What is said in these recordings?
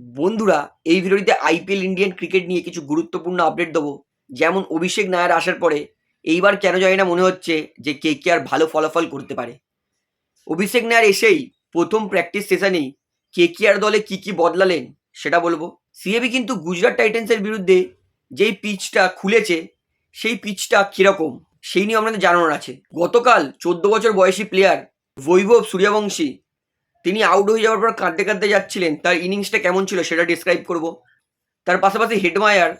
বন্ধুরা, এই ভিডিওটিতে আইপিএল ইন্ডিয়ান ক্রিকেট নিয়ে কিছু গুরুত্বপূর্ণ আপডেট দেবো। যেমন অভিষেক নায়ার আসার পরে, এইবার কেন জানি না মনে হচ্ছে যে কে কে আর ভালো ফলাফল করতে পারে। অভিষেক নায়ার এসেই প্রথম প্র্যাকটিস সেশনেই কে কে আর দলে কী কী বদলালেন সেটা বলব। সিএবি কিন্তু গুজরাট টাইটেন্সের বিরুদ্ধে যেই পিচটা খুলেছে, সেই পিচটা কীরকম সেই নিয়ে আমাদের জানানোর আছে। গতকাল চোদ্দ বছর বয়সী প্লেয়ার বৈভব সূর্যবংশী তিনি আউট হয়ে যাওয়ার পর কাঁদতে কাঁদতে যাচ্ছিলেন, তার ইনিংসটা কেমন ছিল সেটা ডিসক্রাইব করব। তার পাশাপাশি হেডমায়ার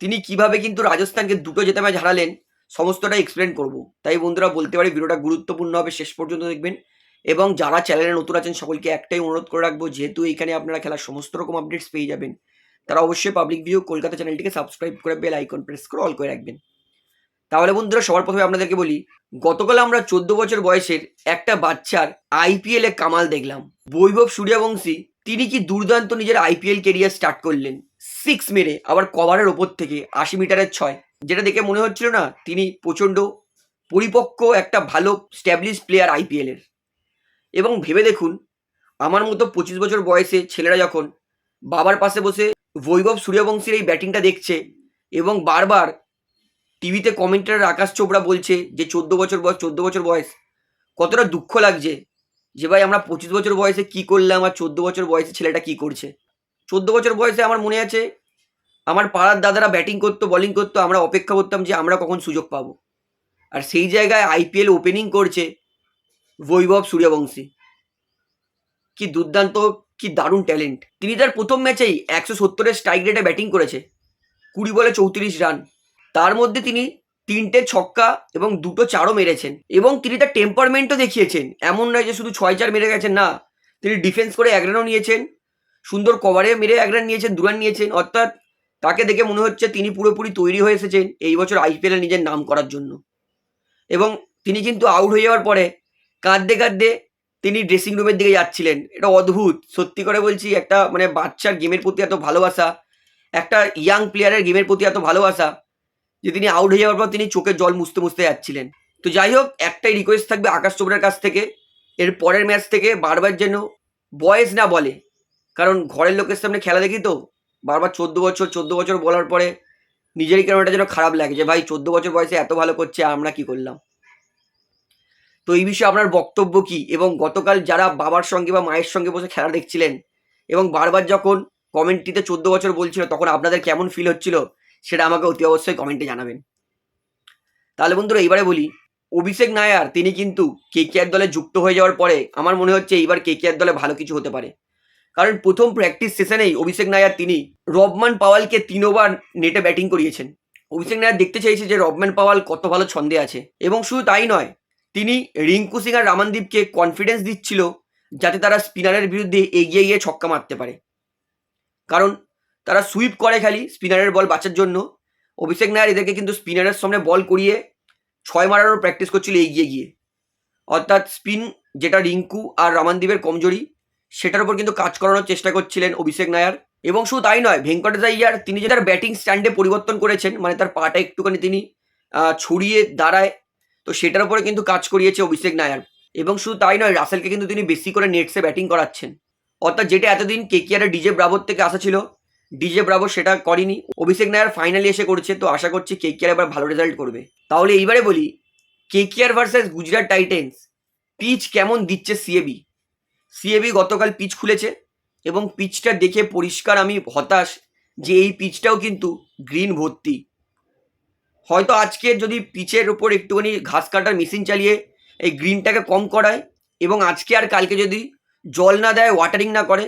তিনি কীভাবে কিন্তু রাজস্থানকে দুটো জেতে ম্যাচ হারালেন, সমস্তটা এক্সপ্লেন করব। তাই বন্ধুরা বলতে পারি ভিডিওটা গুরুত্বপূর্ণ হবে, শেষ পর্যন্ত দেখবেন। এবং যারা চ্যানেলে নতুন আছেন, সকলকে একটাই অনুরোধ করে রাখব, যেহেতু এখানে আপনারা খেলার সমস্ত রকম আপডেটস পেয়ে যাবেন, তারা অবশ্যই পাবলিক ভিউ কলকাতা চ্যানেলটিকে সাবস্ক্রাইব করে বেল আইকন প্রেস করে অল করে রাখবেন। তাহলে বন্ধুরা সবার প্রথমে আপনাদেরকে বলি, গতকাল আমরা চোদ্দ বছর বয়সের একটা বাচ্চার আইপিএল এ কামাল দেখলাম। বৈভব সূর্যবংশী, তিনি কি দুর্দান্ত নিজের আইপিএল কেরিয়ার স্টার্ট করলেন? সিক্স মেরে, আবার কভারের ওপর থেকে আশি মিটারের ছয়। যেটা দেখে মনে হচ্ছিল না, তিনি প্রচণ্ড পরিপক্ক একটা ভালো স্ট্যাবলিশ প্লেয়ার আইপিএলের এবং ভেবে দেখুন, আমার মতো পঁচিশ বছর বয়সে ছেলেরা যখন বাবার পাশে বসে বৈভব সূর্যবংশীর এই ব্যাটিংটা দেখছে এবং বারবার টিভিতে কমেন্টার আকাশ চোপড়া বলছে যে চোদ্দ বছর বয়স, চোদ্দ বছর বয়স। কতটা দুঃখ লাগছে যে ভাই আমরা পঁচিশ বছর বয়সে কি করলাম আর চোদ্দ বছর বয়সে ছেলেটা কি করছে। চোদ্দ বছর বয়সে আমার মনে আছে আমার পাড়ার দাদারা ব্যাটিং করতো বলিং করতো, আমরা অপেক্ষা করতাম যে আমরা কখন সুযোগ পাবো। আর সেই জায়গায় আইপিএল ওপেনিং করছে বৈভব সূর্যবংশী। কি দুর্দান্ত, কি দারুণ ট্যালেন্ট তিনি তার প্রথম ম্যাচেই একশো সত্তরের স্ট্রাইক রেটে ব্যাটিং করেছে। কুড়ি বলে চৌত্রিশ রান তার মধ্যে তিনি তিনটে ছক্কা এবং দুটো চারও মেরেছেন। এবং তিনি তার টেম্পারমেন্টও দেখিয়েছেন। এমন নয় যে শুধু ছয় চার মেরে গেছেন, না। তিনি ডিফেন্স করে এক রানও নিয়েছেন। সুন্দর কভারে মেরে এক রান নিয়েছেন, দু রান নিয়েছেন। অর্থাৎ তাকে দেখে মনে হচ্ছে তিনি পুরোপুরি তৈরি হয়ে এসেছেন এই বছর আইপিএলে নিজের নাম করার জন্য। এবং তিনি কিন্তু আউট হয়ে যাওয়ার পরে কাঁদতে কাঁদতে তিনি ড্রেসিং রুমের দিকে যাচ্ছিলেন। এটা অদ্ভুত। সত্যি করে বলছি, একটা মানে বাচ্চার গেমের প্রতি এত ভালোবাসা, একটা ইয়াং প্লেয়ারের গেমের প্রতি এত ভালোবাসা যে তিনি আউট হয়ে যাওয়ার পর তিনি চোখের জল মুছতে মুছতে যাচ্ছিলেন। তো যাই হোক, একটাই রিকোয়েস্ট থাকবে আকাশ চোপড়ার কাছ থেকে। এর পরের ম্যাচ থেকে বারবার যেন বয়েস না বলে। কারণ ঘরের লোকের সামনে খেলা দেখি তো, বারবার চোদ্দ বছর চোদ্দ বছর বলার পরে নিজেরই কেন এটা যেন খারাপ লাগে যে, ভাই, চোদ্দ বছর বয়সে এত ভালো করছে, আমরা কি করলাম? তো এই বিষয়ে আপনার বক্তব্য কি? এবং গতকাল যারা বাবার সঙ্গে বা মায়ের সঙ্গে বসে খেলা দেখছিলেন, এবং বারবার যখন কমেন্টটিতে চোদ্দ বছর বলছিল, তখন আপনাদের কেমন ফিল হচ্ছিল? সেটা আমাকে অতি অবশ্যই কমেন্টে জানাবেন। তাহলে বন্ধুরা, এইবারে বলি, অভিষেক নায়ার, তিনি কিন্তু কেকেআর দলে যুক্ত হয়ে যাওয়ার পরে আমার মনে হচ্ছে এইবার কেকেআর দলে ভালো কিছু হতে পারে। কারণ প্রথম প্র্যাকটিস সেশনেই অভিষেক নায়ার তিনি রবমান পাওয়ালকে তিন ওভার নেটে ব্যাটিং করিয়েছেন। অভিষেক নায়ার দেখতে চাইছে যে রবমান পাওয়াল কত ভালো ছন্দে আছে। এবং শুধু তাই নয়, তিনি রিঙ্কু সিং আর রামানদীপকে কনফিডেন্স দিচ্ছিল যাতে তারা স্পিনারের বিরুদ্ধে এগিয়ে গিয়ে ছক্কা মারতে পারে। কারণ তারা সুইপ করে খালি স্পিনারের বল বাঁচার জন্য। অভিষেক নায়ার এদেরকে কিন্তু স্পিনারের সামনে বল করিয়ে ছয় মারারও প্র্যাকটিস করছিল, এগিয়ে গিয়ে। অর্থাৎ স্পিন যেটা রিঙ্কু আর রামানদীপের কমজোরি, সেটার উপর কিন্তু কাজ করানোর চেষ্টা করছিলেন অভিষেক নায়ার। এবং শুধু তাই নয়, ভেঙ্কটেশ আইয়ার তিনি যে তার ব্যাটিং স্ট্যান্ডে পরিবর্তন করেছেন মানে তার পাটা একটুখানি তিনি ছড়িয়ে দাঁড়ায়, তো সেটার উপরে কিন্তু কাজ করিয়েছে অভিষেক নায়ার। এবং শুধু তাই নয়, রাসেলকে কিন্তু তিনি বেশি করে নেটসে ব্যাটিং করাচ্ছেন। অর্থাৎ যেটা এতদিন কেকিআরের ডিজে ব্রাভোর থেকে আসা ছিল ডিজে ব্রাভো সেটা করেনি। অভিষেক নায়ার ফাইনালি এসে করছে, তো আশা করছি কেকিআর এবার ভালো রেজাল্ট করবে। তাহলে এইবারে বলি KKR versus Gujarat Titans pitch কেমন দিচ্ছে সিএবি সিএবি গতকাল পিচ খুলেছে এবং পিচটা দেখে পরিষ্কার আমি হতাশ যে এই পিচটাও কিন্তু গ্রিন ভর্তি। হয়তো আজকে যদি পিচের ওপর একটুখানি ঘাস কাটার মেশিন চালিয়ে এই গ্রিনটাকে কম করায় এবং আজকে আর কালকে যদি জল না দেয় ওয়াটারিং না করে,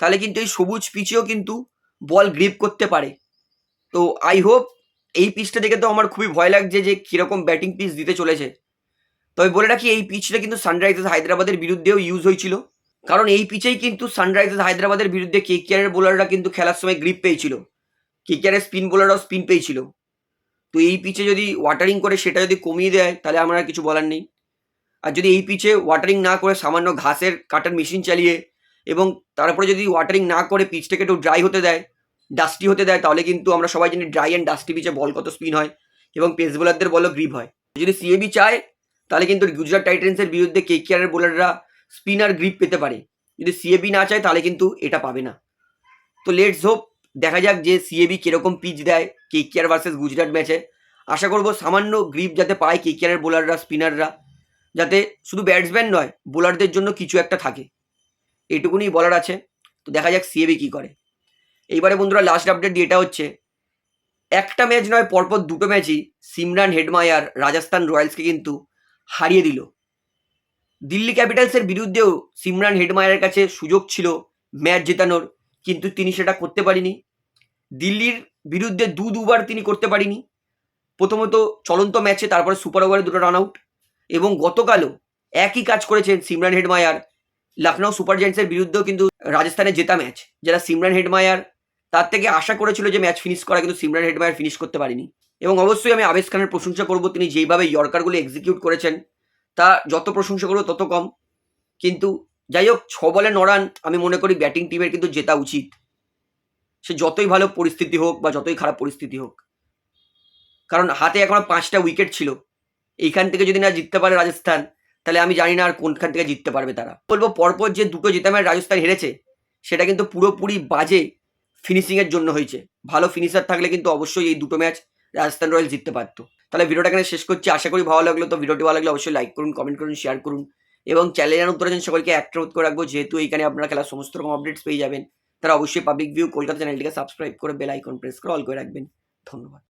তাহলে কিন্তু এই সবুজ পিচেও কিন্তু বল গ্রিপ করতে পারে। তো আই হোপ এই পিচটা দেখে তো আমার খুবই ভয় লাগছে যে কীরকম ব্যাটিং পিচ দিতে চলেছে। তবে বলে রাখি, এই পিচটা কিন্তু সানরাইজার্স হায়দ্রাবাদের বিরুদ্ধেও ইউজ হয়েছিল। কারণ এই পিচেই কিন্তু সানরাইজার্স হায়দ্রাবাদের বিরুদ্ধে কে কেকেআরের বোলাররা কিন্তু খেলার সময় গ্রিপ পেয়েছিল। কেকেআরের স্পিন বোলাররাও স্পিন পেয়েছিল। তো এই পিচে যদি ওয়াটারিং করে, সেটা যদি কমিয়ে দেয়, তাহলে আমার আর কিছু বলার নেই। আর যদি এই পিচে ওয়াটারিং না করে সামান্য ঘাসের কাটার মেশিন চালিয়ে এবং তারপরে যদি ওয়াটারিং না করে পিচটাকে একটু ড্রাই হতে দেয় ডাস্টি হতে দেয়, তাহলে কিন্তু আমরা সবাই জানি ড্রাই অ্যান্ড ডাস্টি পিচে বল কত স্পিন হয় এবং পেস বোলারদের বলও গ্রিপ হয়। যদি সিএবি চায়, তাহলে কিন্তু গুজরাট টাইটেন্সের বিরুদ্ধে কেকেআরের বোলাররা স্পিনার গ্রিপ পেতে পারে। যদি সিএবি না চায়, তাহলে কিন্তু এটা পাবে না। তো লেটস হোপ দেখা যাক যে সিএবি কীরকম পিচ দেয় কে কেয়ার ভার্সেস গুজরাট ম্যাচে আশা করব সামান্য গ্রিপ যাতে পায় কে কেয়ারের বোলাররা স্পিনাররা যাতে শুধু ব্যাটসম্যান নয় বোলারদের জন্য কিছু একটা থাকে। এটুকুনি বলার আছে। তো দেখা যাক সিএবি কী করে। এইবারে বন্ধুরা লাস্ট আপডেট এটা হচ্ছে, একটা ম্যাচ নয়, পরপর দুটো ম্যাচই সিমরান হেডমায়ার রাজস্থান রয়্যালসকে কিন্তু হারিয়ে দিল। দিল্লি ক্যাপিটালসের বিরুদ্ধেও সিমরান হেডমায়ারের কাছে সুযোগ ছিল ম্যাচ জেতানোর, কিন্তু তিনি সেটা করতে পারেনি। দিল্লির বিরুদ্ধে দু দুবার তিনি করতে পারেনি। প্রথমত চলন্ত ম্যাচে তারপরে সুপার ওভারে দুটো রান আউট এবং গতকালও একই কাজ করেছেন সিমরান হেডমায়ার লখনৌ সুপার জায়ান্টসের বিরুদ্ধেও কিন্তু রাজস্থানে জেতা ম্যাচ, যারা সিমরান হেডমায়ার, তার থেকে আশা করেছিল যে ম্যাচ ফিনিশ করা, কিন্তু সিমরান হেডমায়ার ফিনিশ করতে পারেনি। এবং অবশ্যই আমি আবেশ খানের প্রশংসা করব, তিনি যেইভাবে ইয়র্কারগুলো এক্সিকিউট করেছেন, তা যত প্রশংসা করব তত কম। কিন্তু যাই হোক, ছ বলে ন রান, আমি মনে করি ব্যাটিং টিমের কিন্তু জেতা উচিত। সে যতই ভালো পরিস্থিতি হোক বা যতই খারাপ পরিস্থিতি হোক। কারণ হাতে এখনও পাঁচটা উইকেট ছিল। এইখান থেকে যদি না জিততে পারে রাজস্থান তাহলে আমি জানি না আর কোনখান থেকে জিততে পারবে তারা। বলব পরপর যে দুটো জেতা ম্যাচ রাজস্থান হেরেছে, সেটা কিন্তু পুরোপুরি বাজে ফিনিশিংয়ের জন্য হয়েছে। ভালো ফিনিশার থাকলে কিন্তু অবশ্যই এই দুটো ম্যাচ রাজস্থান রয়্যাল জিততে পারতো। তাহলে ভিডিওটা এখানে শেষ করছি। আশা করি ভালো লাগল। তো ভিডিওটি ভালো লাগলে অবশ্যই লাইক করুন কমেন্ট করুন শেয়ার করুন। এবং চ্যানেলের উত্তরে যেন সকলকে অ্যাক্টিভ করে রাখব, যেহেতু এইখানে আপনারা খেলার সমস্ত রকম আপডেটস পেয়ে যাবেন, তারা অবশ্যই পাবলিক ভিউ কলকাতা চ্যানেলটিকে সাবস্ক্রাইব করে বেল আইকন প্রেস করে অল করে রাখবেন। ধন্যবাদ।